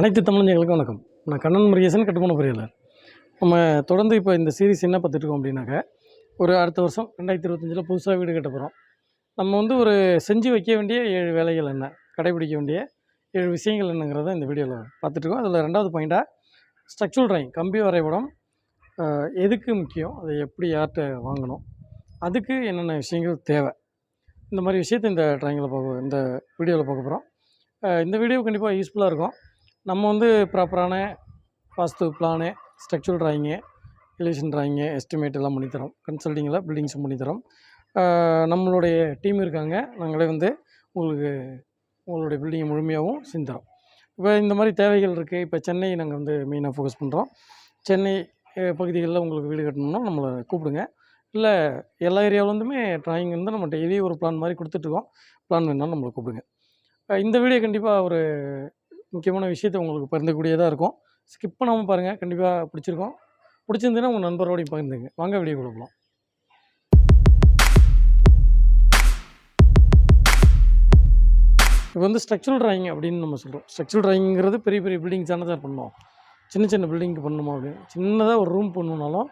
அனைத்து தமிழஞ்சங்களுக்கும் வணக்கம். நான் கண்ணன் முருகேசன் கட்டுமான பொறியாளர் நம்ம தொடர்ந்து இப்போ இந்த சீரிஸ் என்ன பார்த்துட்டு இருக்கோம் அப்படின்னாக்க ஒரு அடுத்த வருஷம் ரெண்டாயிரத்தி இருபத்தஞ்சில் புதுசாக வீடு கட்ட போகிறோம் நம்ம வந்து ஒரு செஞ்சு வைக்க வேண்டிய ஏழு வேலைகள் என்ன கடைபிடிக்க வேண்டிய ஏழு விஷயங்கள் என்னங்கிறத இந்த வீடியோவில் பார்த்துட்ருக்கோம் அதில் ரெண்டாவது பாயிண்ட்டாக ஸ்ட்ரக்சரல் ட்ராயிங் கம்பி வரைபடம் எதுக்கு முக்கியம் அதை எப்படி யார்கிட்ட வாங்கணும் அதுக்கு என்னென்ன விஷயங்கள் தேவை இந்த மாதிரி விஷயத்தை இந்த ட்ராயிங்கில் பார்க்க இந்த வீடியோவில் பார்க்க போகிறோம் இந்த வீடியோ கண்டிப்பாக யூஸ்ஃபுல்லாக இருக்கும். நம்ம வந்து ப்ராப்பரான vastu plan structural drawing elevation drawing estimate எல்லாம் பண்ணித்தரோம் கன்சல்டிங்கில் பில்டிங்ஸும் பண்ணித்தரோம் நம்மளுடைய டீம் இருக்காங்க. நாங்களே வந்து உங்களுக்கு உங்களுடைய பில்டிங்கை முழுமையாகவும் செஞ்சுத்தரோம் இப்போ இந்த மாதிரி தேவைகள் இருக்குது இப்போ சென்னை நாங்கள் வந்து மெயினாக ஃபோக்கஸ் பண்ணுறோம் சென்னை பகுதிகளில் உங்களுக்கு வீடு கட்டணும்னா நம்மளை கூப்பிடுங்க. இல்லை எல்லா ஏரியாவிலேருந்துமே ட்ராயிங் வந்து நம்ம டெய்லி ஒரு பிளான் மாதிரி கொடுத்துட்ருக்கோம் பிளான் வேணாலும் நம்மளை கூப்பிடுங்க. இந்த வீடியோ கண்டிப்பாக ஒரு முக்கியமான விஷயத்தை உங்களுக்கு பகிர்ந்தக்கூடியதாக இருக்கும். ஸ்கிப் பண்ணாமல் பாருங்கள் கண்டிப்பாக பிடிச்சிருக்கும். பிடிச்சிருந்ததுன்னா உங்கள் நண்பரோடையும் பகிர்ந்துங்க. வாங்க வீடியோ கொடுக்கலாம் இப்போ வந்து ஸ்ட்ரக்சரல் ட்ராயிங் அப்படின்னு நம்ம சொல்கிறோம் ஸ்ட்ரக்சரல் ட்ராயிங்கிறது பெரிய பெரிய பில்டிங்ஸ் தானே சார் பண்ணோம். சின்ன சின்ன பில்டிங்க்கு பண்ணணுமா அப்படின்னு. சின்னதாக ஒரு ரூம் பண்ணணுனாலும்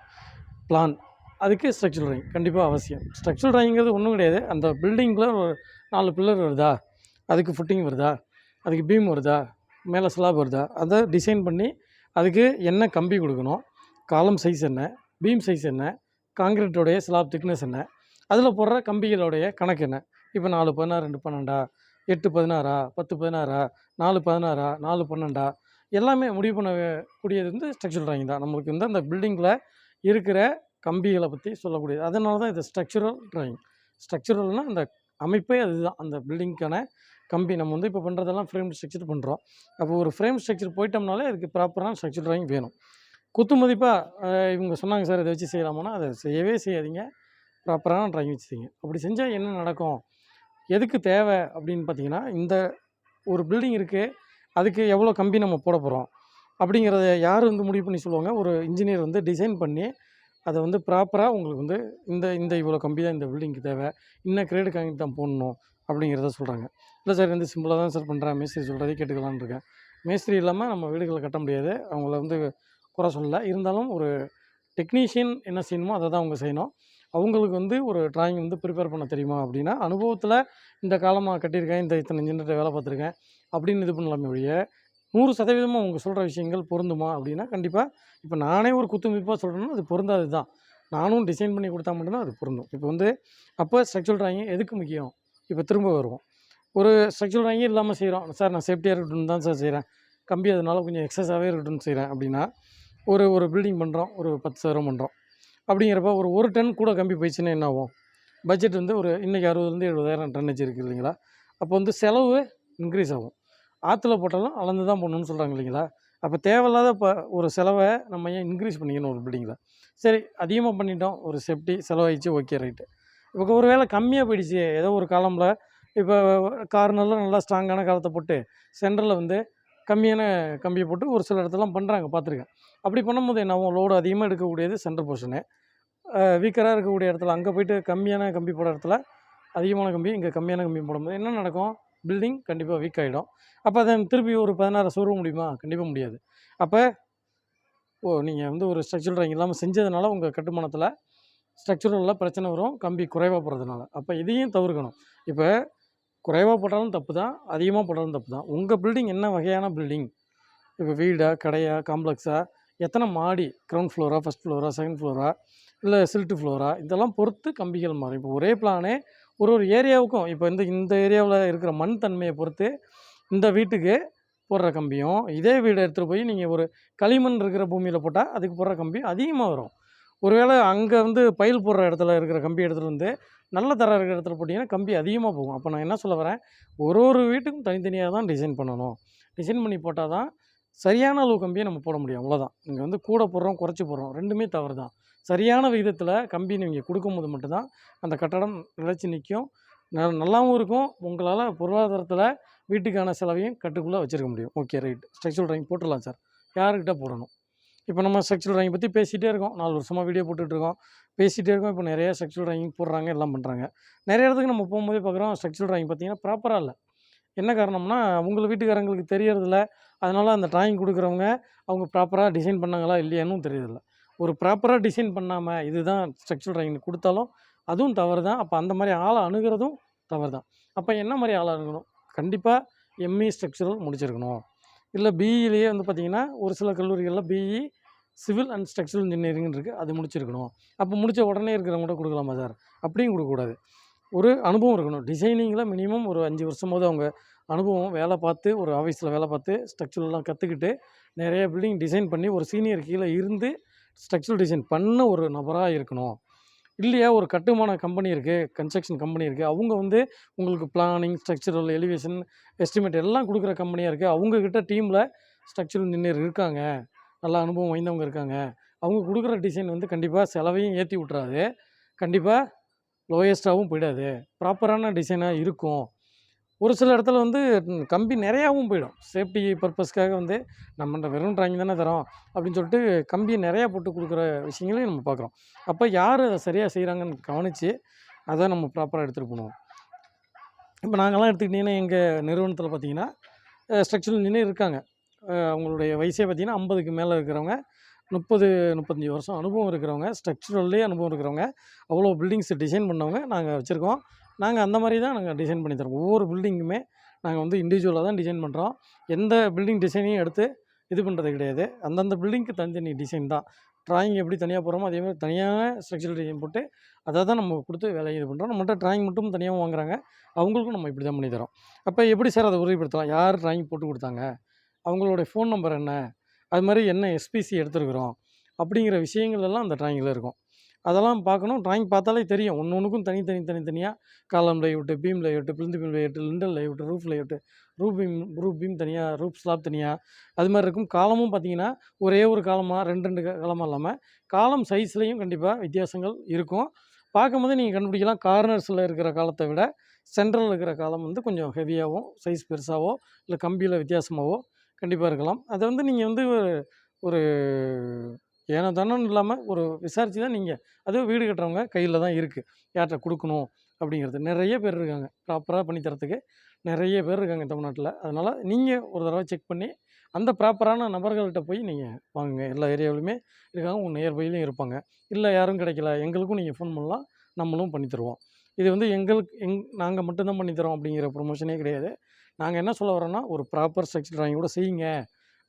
பிளான் அதுக்கு ஸ்ட்ரக்சரல் ட்ராயிங் கண்டிப்பாக அவசியம். ஸ்ட்ரக்சரல் ட்ராயிங்கிறது ஒன்றும் கிடையாது. அந்த பில்டிங்கில் ஒரு நாலு பில்லர் வருதா? அதுக்கு ஃபுட்டிங் வருதா? அதுக்கு பீம் வருதா? மேலே ஸ்லாப் வருதா? அதை டிசைன் பண்ணி அதுக்கு என்ன கம்பி கொடுக்கணும். காலம் சைஸ் என்ன பீம் சைஸ் என்ன காங்கிரீட்டோடைய ஸ்லாப் திக்னஸ் என்ன அதில் போடுற கம்பிகளோடைய கணக்கு என்ன? இப்போ நாலு பதினாறு ரெண்டு பன்னெண்டா? எட்டு பதினாறா? பத்து பதினாறா? நாலு பதினாறா? நாலு பன்னெண்டா? எல்லாமே முடிவு பண்ணக்கூடியது வந்து ஸ்ட்ரக்சரல் ட்ராயிங் தான். நம்மளுக்கு வந்து அந்த பில்டிங்கில் இருக்கிற கம்பிகளை பற்றி சொல்லக்கூடியது. அதனால தான் இது ஸ்ட்ரக்சரல் ட்ராயிங் ஸ்ட்ரக்சரல்னால் அந்த அமைப்பே அதுதான். அந்த பில்டிங்க்கான கம்பி நம்ம வந்து இப்போ பண்ணுறதெல்லாம் ஃப்ரேம் ஸ்ட்ரக்சர் பண்ணுறோம் அப்போ ஒரு ஃப்ரேம் ஸ்ட்ரக்சர் போயிட்டோம்னாலே அதுக்கு ப்ராப்பரான ஸ்ட்ரக்சர் ட்ராயிங் வேணும். குத்து மதிப்பாக இவங்க சொன்னாங்க சார் இதை வச்சு செய்யலாமான்னா அதை செய்யவே செய்யாதீங்க. ப்ராப்பரான ட்ராயிங் வச்சுருங்க அப்படி செஞ்சால் என்ன நடக்கும்? எதுக்கு தேவை அப்படின்னு பார்த்தீங்கன்னா இந்த ஒரு பில்டிங் இருக்குது அதுக்கு எவ்வளோ கம்பி நம்ம போட போகிறோம் அப்படிங்கிறத யார் வந்து முடிவு பண்ணி சொல்லுவாங்க? ஒரு இன்ஜினியர் வந்து டிசைன் பண்ணி அதை வந்து ப்ராப்பராக உங்களுக்கு வந்து இந்த இந்த இவ்வளோ கம்பி தான் இந்த பில்டிங்க்கு தேவை. இன்னும் கிரேடு காங்கிரீட் தான் போடணும். அப்படிங்கிறத சொல்கிறாங்க இல்லை சார் வந்து சிம்பிளாக தான் சார் பண்ணுறேன் மேஸ்திரி சொல்கிறதே கேட்டுக்கலான்னு இருக்கேன். மேஸ்திரி இல்லாமல் நம்ம வீடுகளை கட்ட முடியாது. அவங்கள வந்து குறை சொல்லலை. இருந்தாலும் ஒரு டெக்னீஷியன் என்ன செய்யணுமோ அதை தான் அவங்க செய்யணும். அவங்களுக்கு வந்து ஒரு டிராயிங் வந்து ப்ரிப்பேர் பண்ண தெரியுமா அப்படின்னா அனுபவத்தில் இந்த காலமாக கட்டியிருக்கேன். இந்த இத்தனை இன்ஜினியர்கிட்ட வேலை பார்த்துருக்கேன். அப்படின்னு இது பண்ணலாமே ஒழிய நூறு சதவீதமாக அவங்க சொல்கிற விஷயங்கள் பொருந்துமா அப்படின்னா கண்டிப்பாக இப்போ நானே ஒரு குத்துமதிப்பாக சொல்கிறேன்னா அது பொருந்தாது தான் நானும் டிசைன் பண்ணி கொடுத்தா மட்டும்தான் அது பொருந்தும். இப்போ வந்து அப்போ ஸ்ட்ரக்சரல் ட்ராயிங் எதுக்கு முக்கியம்? இப்போ திரும்ப வருவோம். ஒரு ஸ்ட்ரக்சர் வாங்கி இல்லாமல் செய்கிறோம் சார் நான் சேஃப்டியாக இருக்கட்டும் தான் சார் செய்கிறேன் கம்பி அதனால கொஞ்சம் எக்ஸஸாகவே இருக்கட்டும்னு செய்கிறேன் அப்படின்னா ஒரு ஒரு பில்டிங் பண்ணுறோம் ஒரு பத்து சதுரம் பண்ணுறோம் அப்படிங்கிறப்ப ஒரு ஒரு டன் கூட கம்பி போயிடுச்சுன்னா என்ன ஆகும்? பட்ஜெட் வந்து ஒரு இன்றைக்கி அறுபதுலேருந்து எழுபதாயிரம் டன்னேஜ் இருக்குது இல்லைங்களா? அப்போ வந்து செலவு இன்க்ரீஸ் ஆகும். ஆற்றுல போட்டாலும் அளந்து தான் போடணும்னு சொல்கிறாங்க இல்லைங்களா? அப்போ தேவையில்லாத இப்போ ஒரு செலவை நம்ம ஏன் இன்க்ரீஸ் பண்ணிக்கணும் ஒரு பில்டிங்கில் சரி அதிகமாக பண்ணிட்டோம். ஒரு சேஃப்டி செலவாயிடுச்சு ஓகே ரைட்டு இப்போ ஒரு வேளை கம்மியாக போயிடுச்சு. ஏதோ ஒரு காலமில். இப்போ கார்னரில் நல்லா ஸ்ட்ராங்கான காலத்தை போட்டு சென்டரில் வந்து கம்மியான கம்பியை போட்டு ஒரு சில இடத்துலலாம் பண்ணுறாங்க பார்த்துருக்கேன். அப்படி பண்ணும்போது என்ன லோடு அதிகமாக எடுக்கக்கூடியது சென்டர் போர்ஷனு வீக்கராக இருக்கக்கூடிய இடத்துல அங்கே போயிட்டு கம்மியான கம்பி போடுற இடத்துல அதிகமான கம்பி இங்கே கம்மியான கம்பி போடும்போது என்ன நடக்கும்? பில்டிங் கண்டிப்பாக வீக் ஆகிடும் அப்போ அதை திருப்பி ஒரு பதினாறு சொருக முடியுமா? கண்டிப்பாக முடியாது. அப்போ ஓ நீங்கள் வந்து ஒரு ஸ்ட்ரக்சரல் ட்ராயிங் இல்லாமல் செஞ்சதுனால உங்கள் கட்டுமானத்தில் ஸ்ட்ரக்சரலில் பிரச்சனை வரும் கம்பி குறைவாக போடுறதுனால அப்போ இதையும் தவிர்க்கணும். இப்போ குறைவாக போட்டாலும் தப்பு தான் அதிகமாக போட்டாலும் தப்பு தான் உங்கள் பில்டிங் என்ன வகையான பில்டிங் இப்போ வீடா கடையா காம்ப்ளெக்ஸா எத்தனை மாடி? கிரவுண்ட் ஃப்ளோரா ஃபஸ்ட் ஃப்ளோரா செகண்ட் ஃப்ளோரா இல்லை சில்ட்டு ஃப்ளோரா இதெல்லாம் பொறுத்து கம்பிகள் மாறும். இப்போ ஒரே பிளானே ஒரு ஒரு ஏரியாவுக்கும் இப்போ இந்த இந்த ஏரியாவில் இருக்கிற மண் தன்மையை பொறுத்து இந்த வீட்டுக்கு போடுற கம்பியும் இதே வீடை எடுத்துகிட்டு போய் நீங்கள் ஒரு களிமண் இருக்கிற பூமியில் போட்டால் அதுக்கு போடுற கம்பி அதிகமாக வரும். ஒருவேளை அங்கே வந்து பயில் போடுற இடத்துல இருக்கிற கம்பி எடுத்துகிட்டு வந்து நல்ல தர இருக்கிற இடத்துல போட்டிங்கன்னா கம்பி அதிகமாக போகும். அப்போ நான் என்ன சொல்ல வரேன்? ஒரு ஒரு வீட்டுக்கும் தனித்தனியாக தான் டிசைன் பண்ணணும். டிசைன் பண்ணி போட்டால் தான் சரியான அளவு கம்பியை நம்ம போட முடியும். அவ்வளோதான் நீங்கள் வந்து கூட போடுறோம் குறைச்சி போடுறோம். ரெண்டுமே தவறு தான் சரியான விகிதத்தில் கம்பி நீங்கள் கொடுக்கும்போது மட்டும்தான் அந்த கட்டடம் நிலச்சி நிற்கும் ந- நல்லாவும் இருக்கும். உங்களால் பொருளாதாரத்தில் வீட்டுக்கான செலவையும் கட்டுக்குள்ளே வச்சுருக்க முடியும். Okay right. ஸ்ட்ரக்சரல் ட்ராயிங் போட்டுடலாம் சார். யாருக்கிட்ட போடணும்? இப்போ நம்ம செக்ஷுவல் ட்ராயிங் பற்றி பேசிகிட்டே இருக்கோம். நாலு வருஷமாக வீடியோ போட்டுட்ருக்கோம். பேசிகிட்டே இருக்கோம். இப்போ நிறைய செக்ஷுவல் ட்ராயிங் போடுறாங்க எல்லாம் பண்ணுறாங்க நிறைய இடத்துக்கு நம்ம போகும்போதே பார்க்குறோம் ஸ்ட்ரக்சுவல் ட்ராயிங் பார்த்தீங்கன்னா ப்ராப்பராக இல்லை. என்ன காரணம்னா உங்கள் வீட்டுக்காரங்களுக்கு தெரியறதில்ல. அதனால் அந்த ட்ராயிங் கொடுக்குறவங்க அவங்க ப்ராப்பராக டிசைன் பண்ணாங்களா இல்லையானும் தெரியறதில்ல. ஒரு ப்ராப்பராக டிசைன் பண்ணாமல் இதுதான் ஸ்ட்ரக்சரல் டிராயிங் கொடுத்தாலும் அதுவும் தவறு தான் அப்போ அந்த மாதிரி ஆளை அணுகிறதும் தவறு தான் அப்போ என்ன மாதிரி ஆளை அணுகணும்? கண்டிப்பாக எம்இ ஸ்ட்ரக்சரல் முடிச்சிருக்கணும். இல்லை பிஇலேயே வந்து பார்த்திங்கன்னா ஒரு சில கல்லூரிகளில் BE civil and structural engineering இருக்குது அது முடிச்சிருக்கணும். அப்போ முடித்த உடனே இருக்கிறவங்க கூட கொடுக்கலாமா சார்? அப்படியும் கொடுக்கக்கூடாது. ஒரு அனுபவம் இருக்கணும். டிசைனிங்கில் மினிமம் ஒரு அஞ்சு வருஷமாவது அவங்க அனுபவம் வேலை பார்த்து ஒரு ஆஃபீஸில் வேலை பார்த்து ஸ்ட்ரக்சரெலாம் கற்றுக்கிட்டு நிறைய பில்டிங் டிசைன் பண்ணி ஒரு சீனியர் கீழே இருந்து ஸ்ட்ரக்சரல் டிசைன் பண்ண ஒரு நபராக இருக்கணும். இல்லையா ஒரு கட்டுமான கம்பெனி இருக்குது கன்ஸ்ட்ரக்ஷன் கம்பெனி இருக்குது அவங்க வந்து உங்களுக்கு பிளானிங் ஸ்ட்ரக்சரல் எலிவேஷன் எஸ்டிமேட் எல்லாம் கொடுக்குற கம்பெனியாக இருக்குது அவங்கக்கிட்ட டீமில் ஸ்ட்ரக்சரல் இன்ஜினியர் இருக்காங்க. நல்ல அனுபவம் வாய்ந்தவங்க இருக்காங்க. அவங்க கொடுக்குற டிசைன் வந்து கண்டிப்பாக செலவையும் ஏற்றி விட்றாது கண்டிப்பாக லோயஸ்ட்டாகவும் போயிடாது. ப்ராப்பரான டிசைனாக இருக்கும். ஒரு சில இடத்துல வந்து கம்பி நிறையாவும் போயிடும். சேஃப்டி பர்பஸ்க்காக வந்து நம்ம வெறும் ட்ராயிங் தானே தரோம் அப்படின்னு சொல்லிட்டு கம்பியை நிறையா போட்டு கொடுக்குற விஷயங்களையும் நம்ம பார்க்குறோம் அப்போ யார் அதை சரியாக செய்கிறாங்கன்னு கவனித்து அதை நம்ம ப்ராப்பராக எடுத்துகிட்டு போகணும். இப்போ நாங்கள்லாம் எடுத்துக்கிட்டிங்கன்னா எங்கள் நிறுவனத்தில் பார்த்தீங்கன்னா ஸ்ட்ரக்சரல் இன்ஜினியர் இருக்காங்க. அவங்களுடைய வயசே பார்த்தீங்கன்னா ஐம்பதுக்கு மேலே இருக்கிறவங்க முப்பது முப்பத்தஞ்சு வருஷம் அனுபவம் இருக்கிறவங்க ஸ்ட்ரக்சரல்லே அனுபவம் இருக்கிறவங்க அவ்வளோ பில்டிங்ஸ் டிசைன் பண்ணவங்க நாங்கள் வச்சுருக்கோம். நாங்கள் அந்த மாதிரி தான் நாங்கள் டிசைன் பண்ணி தரோம் ஒவ்வொரு பில்டிங்குமே நாங்கள் வந்து இண்டிவிஜுவலாக தான் டிசைன் பண்ணுறோம் எந்த பில்டிங் டிசைனையும் எடுத்து இது பண்ணுறது கிடையாது. அந்தந்த பில்டிங்க்கு தனித்தனி டிசைன் தான். ட்ராயிங் எப்படி தனியாக போகிறோமோ அதே மாதிரி தனியாக ஸ்ட்ரக்சரல் டிசைன் போட்டு அதை தான் நம்ம கொடுத்து வேலையை இது பண்ணுறோம் நம்மகிட்ட ட்ராயிங் மட்டும் தனியாக வாங்குறாங்க. அவங்களுக்கும் நம்ம இப்படி தான் பண்ணி தரோம் அப்போ எப்படி சார் அதை உறுதிப்படுத்தலாம்? யார் ட்ராயிங் போட்டு கொடுத்தாங்க? அவங்களுடைய ஃபோன் நம்பர் என்ன? அது மாதிரி என்ன எஸ்பிசி எடுத்துருக்குறோம்? அப்படிங்கிற விஷயங்கள் எல்லாம் அந்த ட்ராயிங்கில் இருக்கும். அதெல்லாம் பார்க்கணும். ட்ராயிங் பார்த்தாலே தெரியும். ஒன்று ஒன்றுக்கும் தனித்தனி தனித்தனியாக column layout beam layout plinth beam layout lintel layout roof layout roof beam roof beam தனியாக ரூப் ஸ்லாப் தனியாக அது மாதிரி இருக்கும். காலமும் பார்த்தீங்கன்னா ஒரே ஒரு காலமாக ரெண்டு ரெண்டு காலமாக இல்லாமல் காலம் சைஸ்லேயும் கண்டிப்பாக வித்தியாசங்கள் இருக்கும். பார்க்கும்போது நீங்கள் கண்டுபிடிக்கலாம். கார்னர்ஸில் இருக்கிற காலத்தை விட சென்ட்ரலில் இருக்கிற காலம் வந்து கொஞ்சம் ஹெவியாகவும் சைஸ் பெருசாகவோ இல்லை கம்பியில் வித்தியாசமாகவோ கண்டிப்பாக இருக்கலாம். அதை வந்து நீங்கள் வந்து ஒரு- ஒரு ஏனோ தானோன்னு இல்லாமல் ஒரு விசாரித்து தான் நீங்கள் அதுவும் வீடு கட்டுறவங்க கையில் தான் இருக்குது யார்கிட்ட கொடுக்கணும் அப்படிங்கிறது. நிறைய பேர் இருக்காங்க. ப்ராப்பராக பண்ணித்தரத்துக்கு நிறைய பேர் இருக்காங்க தமிழ்நாட்டில். அதனால் நீங்கள் ஒரு தடவை செக் பண்ணி அந்த ப்ராப்பரான நபர்கள்ட்ட போய் நீங்கள் வாங்குங்க. எல்லா ஏரியாவிலுமே இருக்காங்க. உங்கள் நியர்பைலையும் இருப்பாங்க. இல்லை யாரும் கிடைக்கல. எங்களுக்கும் நீங்கள் ஃபோன் பண்ணலாம். நம்மளும் பண்ணி தருவோம். இது வந்து எங்களுக்கு எங் நாங்கள் மட்டும்தான் பண்ணி தரோம் அப்படிங்கிற ப்ரொமோஷனே கிடையாது. நாங்கள் என்ன சொல்ல வரோன்னா ஒரு ப்ராப்பர் ஸ்ட்ரக்சர் ட்ராயிங் கூட செய்யுங்க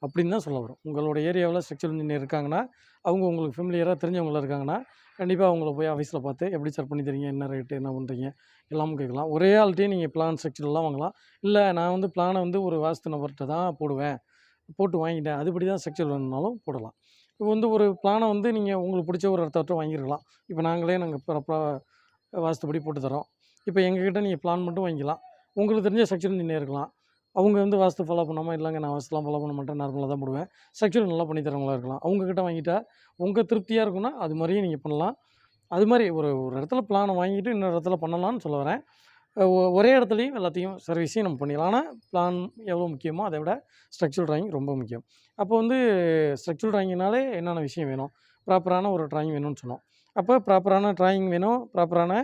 அப்படின்னு தான் சொல்ல வரோம். உங்களோட ஏரியாவில் ஸ்ட்ரக்சர் இன்ஜினியர் இருக்காங்கன்னா அவங்க உங்களுக்கு ஃபெமிலியராக தெரிஞ்சவங்கள இருக்காங்கன்னா கண்டிப்பாக அவங்கள போய் ஆஃபீஸில் பார்த்து எப்படி சார் பண்ணி தரீங்க என்ன ரேட்டு என்ன பண்ணுறீங்க எல்லாமும் கேட்கலாம். ஒரே ஆள்கிட்டையும் நீங்கள் பிளான் ஸ்ட்ரக்சர்லாம் வாங்கலாம். இல்லை நான் வந்து பிளானை வந்து ஒரு வாஸ்து நபர்கிட்ட தான் போடுவேன் போட்டு வாங்கிட்டேன். அதுபடி தான் ஸ்ட்ரக்சர் வேணும்னாலும் போடலாம். இப்போ வந்து ஒரு பிளானை வந்து நீங்கள் உங்களுக்கு பிடிச்ச ஒரு இடத்த வாங்கிருக்கலாம். இப்போ நாங்களே நாங்கள் ப்ராப்பராக வாஸ்துபடி போட்டு தரோம் இப்போ எங்ககிட்ட நீங்கள் பிளான் மட்டும் வாங்கிக்கலாம். உங்களுக்கு தெரிஞ்ச ஸ்ட்ரக்சர் இன்ஜினியர் இருக்கலாம். அவங்க வந்து வாஸ்து ஃபாலோ பண்ணாமல் இல்லைங்க நான் வாஸ்துலாம் ஃபாலோ பண்ண மாட்டேன் நார்மலாக தான் போடுவேன். ஸ்ட்ரக்சர் நல்லா பண்ணி தரவங்களா இருக்கலாம். அவங்கக்கிட்ட வாங்கிட்டா உங்கள் திருப்தியாக இருக்குன்னா அது மாதிரியும் நீங்கள் பண்ணலாம். அது மாதிரி ஒரு ஒரு இடத்துல பிளானை வாங்கிட்டு இன்னொரு இடத்துல பண்ணலாம்னு சொல்ல வரேன். ஒ- ஒரே இடத்துலையும் எல்லாத்தையும் சர்வீஸையும் நம்ம பண்ணிடலாம். ஆனால் பிளான் எவ்வளோ முக்கியமோ அதை விட ஸ்ட்ரக்சர் ட்ராயிங் ரொம்ப முக்கியம். அப்போ வந்து ஸ்ட்ரக்சர் ட்ராயிங்னாலே என்னென்ன விஷயம் வேணும்? ப்ராப்பரான ஒரு ட்ராயிங் வேணும்னு சொன்னோம். அப்போ ப்ராப்பரான ட்ராயிங் வேணும் ப்ராப்பரான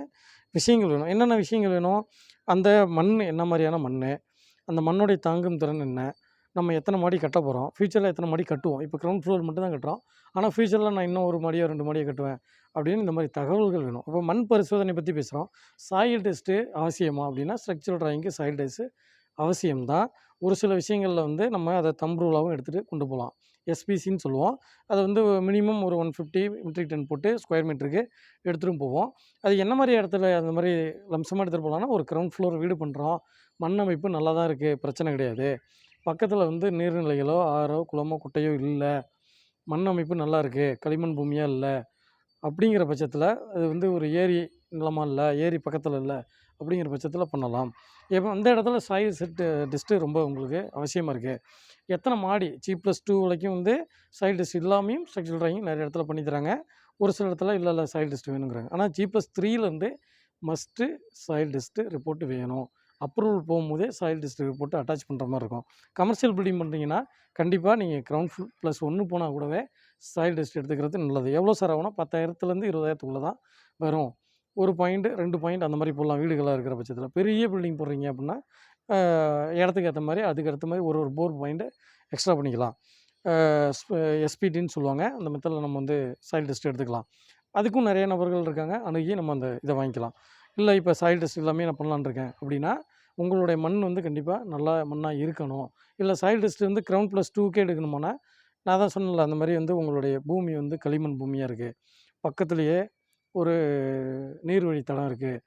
விஷயங்கள் வேணும். என்னென்ன விஷயங்கள் வேணும்? அந்த மண் என்ன மாதிரியான மண்? அந்த மண்ணுடைய தாங்கும் திறன் என்ன? நம்ம எத்தனை மாடி கட்ட போகிறோம் ஃப்யூச்சரில் எத்தனை மாடி கட்டுவோம்? இப்போ கிரவுண்ட் ஃப்ளோர் மட்டும் தான் கட்டுறோம். ஆனால் ஃப்யூச்சரில் நான் இன்னும் ஒரு மாடியோ ரெண்டு மாடியோ கட்டுவேன் அப்படின்னு இந்த மாதிரி தகவல்கள் வேணும். அப்போ மண் பரிசோதனை பற்றி பேசுகிறோம் சாயில் டெஸ்ட்டு அவசியமா அப்படின்னா ஸ்ட்ரக்சரல் ட்ராயிங்கு சாயில் டெஸ்ட்டு அவசியம்தான். ஒரு சில விஷயங்களில் வந்து நம்ம அதை தம் ரூலாகவும் எடுத்துகிட்டு கொண்டு போகலாம். எஸ்பிசின்னு சொல்லுவோம். அதை வந்து மினிமம் ஒரு ஒன் ஃபிஃப்டி மெட்ரிக் டன் போட்டு ஸ்கொயர் மீட்டருக்கு எடுத்துகிட்டு போவோம். அது என்ன மாதிரி இடத்துல அந்த மாதிரி லம்சமாக எடுத்துகிட்டு போகலான்னா ஒரு கிரவுண்ட் ஃப்ளோர் வீடு பண்ணுறோம் மண் அமைப்பு நல்லா தான் இருக்குது பிரச்சனை கிடையாது. பக்கத்தில் வந்து நீர்நிலைகளோ ஆறோ குளமோ குட்டையோ இல்லை. மண் அமைப்பு நல்லா இருக்குது களிமண் பூமியாக இல்லை. அப்படிங்கிற பட்சத்தில் அது வந்து ஒரு ஏரி நிலமாக இல்லை. ஏரி பக்கத்தில் இல்லை. அப்படிங்கிற பட்சத்தில் பண்ணலாம். இப்போ அந்த இடத்துல சாயில் செட்டு டெஸ்ட்டு ரொம்ப உங்களுக்கு அவசியமாக இருக்குது எத்தனை மாடி? ஜி ப்ளஸ் டூ வரைக்கும் வந்து சாயில் டெஸ்ட் இல்லாமையும் ஸ்ட்ரக்சர் ட்ராயிங் நிறைய இடத்துல பண்ணி தராங்க. ஒரு சில இடத்துல இல்லை இல்லை சாயில் டெஸ்ட் வேணுங்கிறாங்க. ஆனால் ஜி ப்ளஸ் த்ரீலேருந்து மஸ்ட்டு சாயில் டெஸ்ட்டு ரிப்போர்ட் வேணும். அப்ரூவல் போகும்போதே சாயில் டெஸ்ட் ரிப்போர்ட்டு அட்டாச் பண்ணுற மாதிரி இருக்கும். கமர்ஷியல் பில்டிங் பண்ணுறீங்கன்னா கண்டிப்பாக நீங்கள் கிரவுண்ட் ஃபுல் ப்ளஸ் ஒன்று போனால் கூடவே சாயில் டெஸ்ட் எடுத்துக்கிறது நல்லது. எவ்வளோ சார் ஆகும்னா பத்தாயிரத்துலேருந்து இருபதாயிரத்துக்குள்ளே தான் வரும். ஒரு பாயிண்ட் ரெண்டு பாயிண்ட் அந்த மாதிரி போடலாம். வீடுகளாக இருக்கிற பட்சத்தில். பெரிய பில்டிங் போடுறீங்க அப்படின்னா இடத்துக்கு ஏற்ற மாதிரி அதுக்கு ஏற்ற மாதிரி ஒரு ஒரு போர் பாயிண்ட்டு எக்ஸ்ட்ரா பண்ணிக்கலாம். எஸ்பிடின்னு சொல்லுவாங்க. அந்த மெத்தடில் நம்ம வந்து சாயில் டெஸ்ட் எடுத்துக்கலாம். அதுக்கும் நிறைய நபர்கள் இருக்காங்க. அணுகி நம்ம அந்த இதை வாங்கிக்கலாம். இல்லை இப்போ சாயில் டெஸ்ட் எல்லாமே நான் பண்ணலான்னு இருக்கேன் அப்படின்னா உங்களுடைய மண் வந்து கண்டிப்பாக நல்லா மண்ணாக இருக்கணும். இல்லை சாயில் டெஸ்ட் வந்து கிரவுண்ட் ப்ளஸ் டூக்கே எடுக்கணுமானா நான் தான் சொன்னல அந்த மாதிரி வந்து உங்களுடைய பூமி வந்து களிமண் பூமியாக இருக்குது பக்கத்துலேயே ஒரு நீர்வழித்தடம் இருக்குது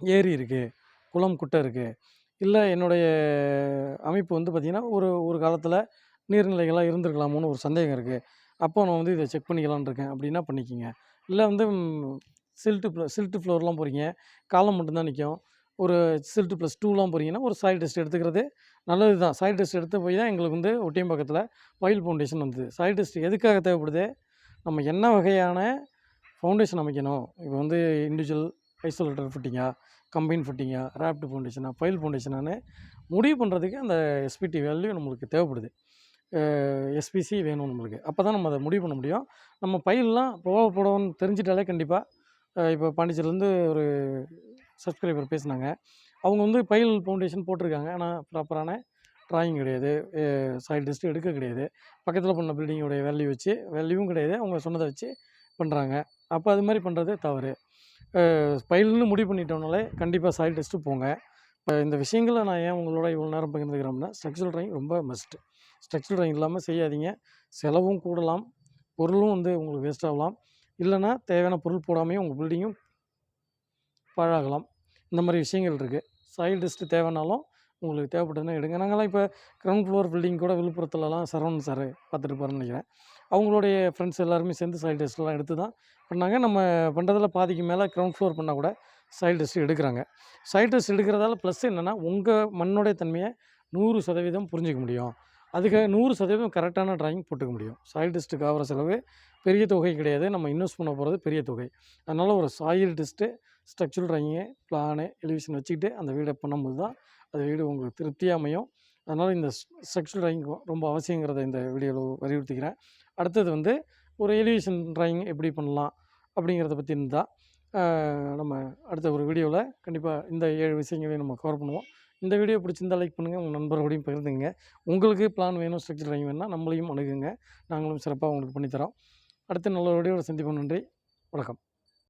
ஏரி இருக்குது குளம் குட்டை இருக்குது இல்லை என்னுடைய அமைப்பு வந்து பார்த்திங்கன்னா ஒரு ஒரு காலத்தில் நீர்நிலைகளாக இருந்திருக்கலாமோன்னு ஒரு சந்தேகம் இருக்குது அப்போ நான் வந்து இதை செக் பண்ணிக்கலான்னு இருக்கேன். அப்படின்னா பண்ணிக்கிங்க. இல்லை வந்து சில்ட்டு ஃப்ளோ சில்ட்டு ஃப்ளோர்லாம் போகிறீங்க காலம் மட்டும்தான் நிற்கும் ஒரு சில்ட்டு ப்ளஸ் டூலாம் போகிறீங்கன்னா ஒரு சாயில் டெஸ்ட் எடுத்துக்கிறது நல்லது தான் சாயில் டெஸ்ட் எடுத்து போய் தான் எங்களுக்கு வந்து ஒட்டியம்பாக்கத்தில் வயல் ஃபவுண்டேஷன் வந்தது. சாயில் டெஸ்ட் எதுக்காக தேவைப்படுது? நம்ம என்ன வகையான ஃபவுண்டேஷன் அமைக்கணும்? இப்போ வந்து இண்டிவிஜுவல் ஐசோலேட்டர் ஃபுட்டிங்கா கம்பைன் ஃபுட்டிங்கா ரேப்டு ஃபவுண்டேஷனா ஃபைல் ஃபவுண்டேஷனானு முடிவு பண்ணுறதுக்கு அந்த எஸ்பிடி வேல்யூ நம்மளுக்கு தேவைப்படுது. எஸ்பிசி வேணும் நம்மளுக்கு. அப்போ தான் நம்ம அதை முடிவு பண்ண முடியும். நம்ம பயிலெலாம் போடணும்னு தெரிஞ்சிட்டாலே கண்டிப்பாக இப்போ பாண்டிச்சேரிலேருந்து ஒரு சப்ஸ்கிரைபர் பேசுனாங்க. அவங்க வந்து பயில் ஃபவுண்டேஷன் போட்டிருக்காங்க. ஆனால் ப்ராப்பரான ட்ராயிங் கிடையாது. சாயில் டெஸ்ட்டு எடுக்க கிடையாது. பக்கத்தில் பண்ண பில்டிங்கோடைய வேல்யூ வச்சு வேல்யூவும் கிடையாது. அவங்க சொன்னதை வச்சு பண்ணுறாங்க அப்போ அது மாதிரி பண்ணுறது தவறு. பயில்னு முடிவு பண்ணிட்டோம்னாலே கண்டிப்பாக சாயில் டெஸ்ட்டு போங்க. இப்போ இந்த விஷயங்களை நான் ஏன் உங்களோட இவ்வளோ நேரம் பகிர்ந்துக்கிறோம்னா ஸ்ட்ரக்சரல் ட்ராயிங் ரொம்ப மஸ்ட்டு ஸ்ட்ரக்சரல் ட்ராயிங் இல்லாமல் செய்யாதீங்க. செலவும் கூடலாம். பொருளும் வந்து உங்களுக்கு வேஸ்ட் ஆகலாம். இல்லைன்னா தேவையான பொருள் போடாமையும் உங்கள் பில்டிங்கும் பாழாகலாம். இந்த மாதிரி விஷயங்கள் இருக்குது சாயில் டெஸ்ட்டு தேவைனாலும் உங்களுக்கு தேவைப்பட்டதுன்னா எடுங்க. நாங்கள்லாம் இப்போ கிரவுண்ட் ஃப்ளோர் பில்டிங் கூட விழுப்புரத்துலலாம் சரவணன் சார் பார்த்துட்டு போகிறேன்னு நினைக்கிறேன். அவங்களுடைய ஃப்ரெண்ட்ஸ் எல்லாருமே சேர்ந்து சாயில் டெஸ்ட்லாம் எடுத்து தான் பண்ணாங்க. நம்ம பண்ணுறதில் பாதிக்கு மேலே கிரவுண்ட் ஃப்ளோர் பண்ணால் கூட சைடு டெஸ்ட் எடுக்கிறாங்க. சாயில் டெஸ்ட் எடுக்கிறதால ப்ளஸ் என்னென்னா உங்கள் மண்ணுடைய தன்மையை நூறு சதவீதம் புரிஞ்சிக்க முடியும். அதுக்காக நூறு சதவீதம் கரெக்டான ட்ராயிங் போட்டுக்க முடியும். சாயில் டெஸ்ட்டுக்கு ஆகிற செலவு பெரிய தொகை கிடையாது. நம்ம இன்வெஸ்ட் பண்ண போகிறது பெரிய தொகை. அதனால் ஒரு soil test structural drawing plan elevation வச்சுக்கிட்டு அந்த வீடை பண்ணும்போது தான் அந்த வீடு உங்களுக்கு திருப்தியாக அமையும். அதனால் இந்த ஸ்ட்ரக்சரல் ட்ராயிங் ரொம்ப அவசியங்கிறத இந்த வீடியோவில் வலியுறுத்திக்கிறேன். அடுத்தது வந்து ஒரு எலிவேஷன் ட்ராயிங் எப்படி பண்ணலாம் அப்படிங்கிறத பற்றி இருந்தால் நம்ம அடுத்த ஒரு வீடியோவில் கண்டிப்பாக இந்த ஏழு விஷயங்களையும் நம்ம கவர் பண்ணுவோம். இந்த வீடியோ பிடிச்சிருந்தால் லைக் பண்ணுங்கள் உங்கள் நண்பர்களோடையும் பகிர்ந்துங்க உங்களுக்கு பிளான் வேணும் ஸ்ட்ரக்சர் ட்ராயிங் வேணால் நம்மளையும் அணுகுங்க. நாங்களும் சிறப்பாக உங்களுக்கு பண்ணித்தரோம். அடுத்த நல்ல வீடியோவில் சந்திப்போம். நன்றி. வணக்கம்.